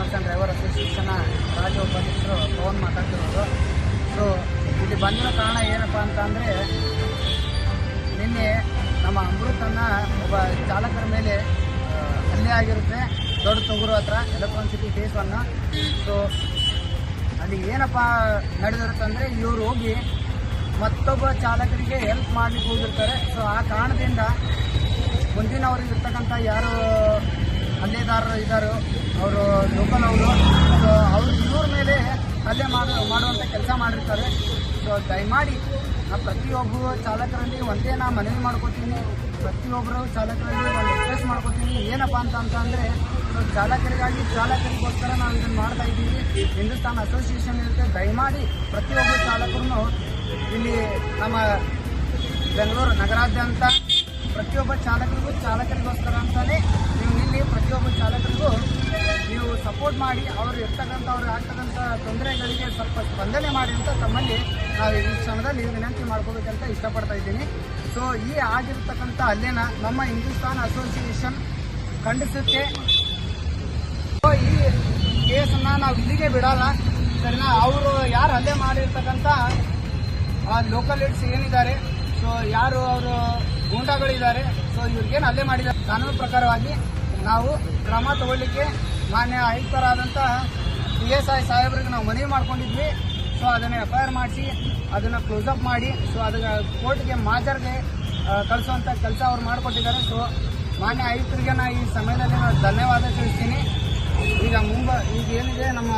ಮತ್ತು ಡ್ರೈವರ್ ಅಸೋಸಿಯೇಷನ್ನ ರಾಜ್ಯ ಉಪಾಧ್ಯಕ್ಷರು ಪವನ್ ಮಾತಾಡ್ತಿರೋದು. ಸೊ ಇಲ್ಲಿ ಬಂದಿರೋ ಕಾರಣ ಏನಪ್ಪ ಅಂತ ಅಂದರೆ ನಿನ್ನೆ ನಮ್ಮ ಅಮೃತನ್ನು ಒಬ್ಬ ಚಾಲಕರ ಮೇಲೆ ಹಲ್ಲೆ ಆಗಿರುತ್ತೆ. ದೊಡ್ಡ ತೊಗರು ಹತ್ರ Electronic City phase one so ಅಲ್ಲಿ ಏನಪ್ಪ ನಡೆದಿರುತ್ತಂದರೆ ಇವರು ಹೋಗಿ ಮತ್ತೊಬ್ಬ ಚಾಲಕರಿಗೆ ಹೆಲ್ಪ್ ಮಾಡಲಿಕ್ಕೆ ಹೋಗಿರ್ತಾರೆ. ಸೊ ಆ ಕಾರಣದಿಂದ ಮುಂದಿನವರಿಗಿರ್ತಕ್ಕಂಥ ಇರ್ತಕ್ಕಂಥ ಯಾರು ಹಲ್ಲೆದಾರರು ಇದ್ದಾರೋ ಅವರು ಲೋಕಲ್ ಅವರು. ಸೊ ಅವರು ಇವ್ರ ಮೇಲೆ ಹಲ್ಲೆ ಮಾಡೋ ಮಾಡುವಂಥ ಕೆಲಸ ಮಾಡಿರ್ತಾರೆ. ಸೊ ದಯಮಾಡಿ ನಾ ಪ್ರತಿಯೊಬ್ಬರು ಚಾಲಕರಲ್ಲಿ ಒಂದೇ ನಾ ಮನವಿ ಮಾಡ್ಕೋತೀನಿ. ಪ್ರತಿಯೊಬ್ಬರು ಚಾಲಕರಲ್ಲಿ ಒಂದು ರಿಕ್ವೆಸ್ಟ್ ಮಾಡ್ಕೋತೀನಿ. ಏನಪ್ಪ ಅಂತ ಅಂತಂದರೆ ಸೊ ಚಾಲಕರಿಗಾಗಿ ಚಾಲಕರಿಗೋಸ್ಕರ ನಾವು ಇದನ್ನು ಮಾಡ್ತಾ ಇದ್ದೀವಿ. ಹಿಂದೂಸ್ತಾನ್ ಅಸೋಸಿಯೇಷನ್ ಇರುತ್ತೆ. ದಯಮಾಡಿ ಪ್ರತಿಯೊಬ್ಬರು ಚಾಲಕರು ಇಲ್ಲಿ ನಮ್ಮ ಬೆಂಗಳೂರು ನಗರಾದ್ಯಂತ ಪ್ರತಿಯೊಬ್ಬ ಚಾಲಕರಿಗೂ ಚಾಲಕರಿಗೋಸ್ಕರ ಅಂತಾನೆ ನೀವು ಇಲ್ಲಿ ಪ್ರತಿಯೊಬ್ಬ ಚಾಲಕರಿಗೂ ನೀವು ಸಪೋರ್ಟ್ ಮಾಡಿ ಅವರು ಇರ್ತಕ್ಕಂಥ ಅವ್ರು ಆಗ್ತಕ್ಕಂಥ ತೊಂದರೆಗಳಿಗೆ ಸ್ವಲ್ಪ ಸ್ಪಂದನೆ ಮಾಡಿ ಅಂತ ತಮ್ಮಲ್ಲಿ ನಾವು ಈ ಕ್ಷಣದಲ್ಲಿ ವಿನಂತಿ ಮಾಡ್ಕೋಬೇಕಂತ ಇಷ್ಟಪಡ್ತಾ ಇದ್ದೀನಿ. ಸೊ ಈ ಆಗಿರ್ತಕ್ಕಂಥ ಅಲ್ಲೇನ ನಮ್ಮ ಹಿಂದೂಸ್ತಾನ್ ಅಸೋಸಿಯೇಷನ್ ಖಂಡಿಸುತ್ತೆ. ಸೊ ಈ ಕೇಸನ್ನ ನಾವು ಇಲ್ಲಿಗೆ ಬಿಡಲ್ಲ. ಸರಿನಾ? ಅವರು ಯಾರು ಹಲ್ಲೆ ಮಾಡಿರ್ತಕ್ಕಂಥ ಆ ಲೋಕಲ್ ಲೀಡ್ಸ್ ಏನಿದ್ದಾರೆ ಸೊ ಯಾರು ಅವರು ಗೂಂಡಾಗಳಿದ್ದಾರೆ ಸೊ ಇವ್ರಿಗೇನು ಹಲ್ಲೆ ಮಾಡಿದ್ದಾರೆ. ಕಾನೂನು ಪ್ರಕಾರವಾಗಿ ನಾವು ಕ್ರಮ ತಗೊಳ್ಳಿಕ್ಕೆ ಮಾನ್ಯ ಆಯುಕ್ತರಾದಂಥ ಪಿ ಎಸ್ ಐ ಸಾಹೇಬ್ರಿಗೆ ನಾವು ಮನವಿ ಮಾಡ್ಕೊಂಡಿದ್ವಿ. ಸೊ ಅದನ್ನು ಎಫ್ ಐ ಆರ್ ಮಾಡಿಸಿ, ಅದನ್ನು ಕ್ಲೋಸ್ ಅಪ್ ಮಾಡಿ ಸೊ ಅದಕ್ಕೆ ಕೋರ್ಟ್ಗೆ ಮಾಜರ್ಗೆ ಕಳಿಸುವಂಥ ಕೆಲಸ ಅವ್ರು ಮಾಡಿಕೊಟ್ಟಿದ್ದಾರೆ. ಸೊ ಮಾನ್ಯ ಆಯುಕ್ತರಿಗೆ ನಾ ಈ ಸಮಯದಲ್ಲಿ ನಾನು ಧನ್ಯವಾದ ತಿಳಿಸ್ತೀನಿ. ಈಗ ಮುಂಬ, ಈಗ ಏನಿದೆ, ನಮ್ಮ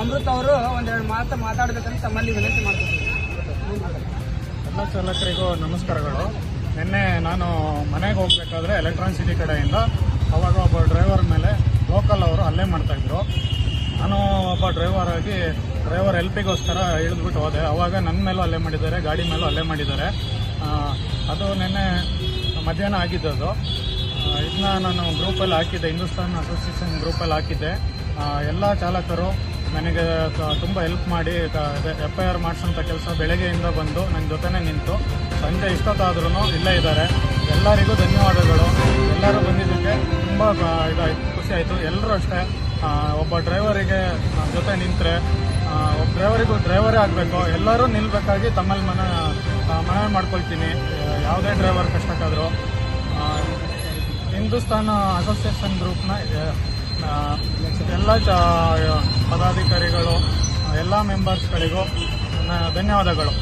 ಅಮೃತ್ ಅವರು ಒಂದೆರಡು ಮಾತು ಮಾತಾಡಬೇಕಂತ ತಮ್ಮಲ್ಲಿ ವಿನಂತಿ ಮಾಡ್ತೀನಿ ಎಲ್ಲ ಚಾಲಕರಿಗೂ ನಮಸ್ಕಾರಗಳು. ನಿನ್ನೆ ನಾನು ಮನೆಗೆ ಹೋಗಬೇಕಾದ್ರೆ ಎಲೆಕ್ಟ್ರಾನ್ ಸಿಟಿ ಕಡೆಯಿಂದ ಅವಾಗ ಒಬ್ಬ ಡ್ರೈವರ್ ಮೇಲೆ ಲೋಕಲ್ ಅವರು ಅಲ್ಲೇ ಮಾಡ್ತಾಯಿದ್ರು ನಾನು ಒಬ್ಬ ಡ್ರೈವರ್ ಆಗಿ ಡ್ರೈವರ್ ಎಲ್ಪಿಗೋಸ್ಕರ ಇಳಿದ್ಬಿಟ್ಟು ಹೋದೆ. ಅವಾಗ ನನ್ನ ಮೇಲೂ ಅಲ್ಲೇ ಮಾಡಿದ್ದಾರೆ, ಗಾಡಿ ಮೇಲೂ ಅಲ್ಲೇ ಮಾಡಿದ್ದಾರೆ. ಅದು ನಿನ್ನೆ ಮಧ್ಯಾಹ್ನ ಆಗಿದ್ದದು ಇದನ್ನ ನಾನು ಗ್ರೂಪಲ್ಲಿ ಹಾಕಿದ್ದೆ, ಹಿಂದೂಸ್ತಾನ್ ಅಸೋಸಿಯೇಷನ್ ಗ್ರೂಪಲ್ಲಿ ಹಾಕಿದ್ದೆ. ಎಲ್ಲ ಚಾಲಕರು ನನಗೆ ತುಂಬ ಹೆಲ್ಪ್ ಮಾಡಿ ಎಫ್ ಐ ಆರ್ ಮಾಡಿಸೋಂಥ ಕೆಲಸ ಬೆಳಗ್ಗೆಯಿಂದ ಬಂದು ನನ್ನ ಜೊತೆನೇ ನಿಂತು, ಸಂಜೆ ಇಷ್ಟೊತ್ತಾದ್ರೂ ಇಲ್ಲೇ ಇದ್ದಾರೆ. ಎಲ್ಲರಿಗೂ ಧನ್ಯವಾದಗಳು. ಎಲ್ಲರೂ ಬಂದಿದ್ದಕ್ಕೆ ತುಂಬ ಇದಾಯ್ತು, ಖುಷಿ ಆಯಿತು. ಎಲ್ಲರೂ ಅಷ್ಟೇ. ಒಬ್ಬ ಡ್ರೈವರಿಗೆ ಜೊತೆ ನಿಂತರೆ ಒಬ್ಬ ಡ್ರೈವರಿಗೂ ಡ್ರೈವರೇ ಆಗಬೇಕು. ಎಲ್ಲರೂ ನಿಲ್ಲಬೇಕಾಗಿ ತಮ್ಮಲ್ಲಿ ಮನ ಮನವಿ ಮಾಡ್ಕೊಳ್ತೀನಿ. ಯಾವುದೇ ಡ್ರೈವರ್ ಕಷ್ಟಕ್ಕಾದರೂ. ಹಿಂದೂಸ್ತಾನ್ ಅಸೋಸಿಯೇಷನ್ ಗ್ರೂಪ್ನ ಎಲ್ಲ ಚ ಪದಾಧಿಕಾರಿಗಳು ಎಲ್ಲ ಮೆಂಬರ್ಸ್ಗಳಿಗೂ ಧನ್ಯವಾದಗಳು.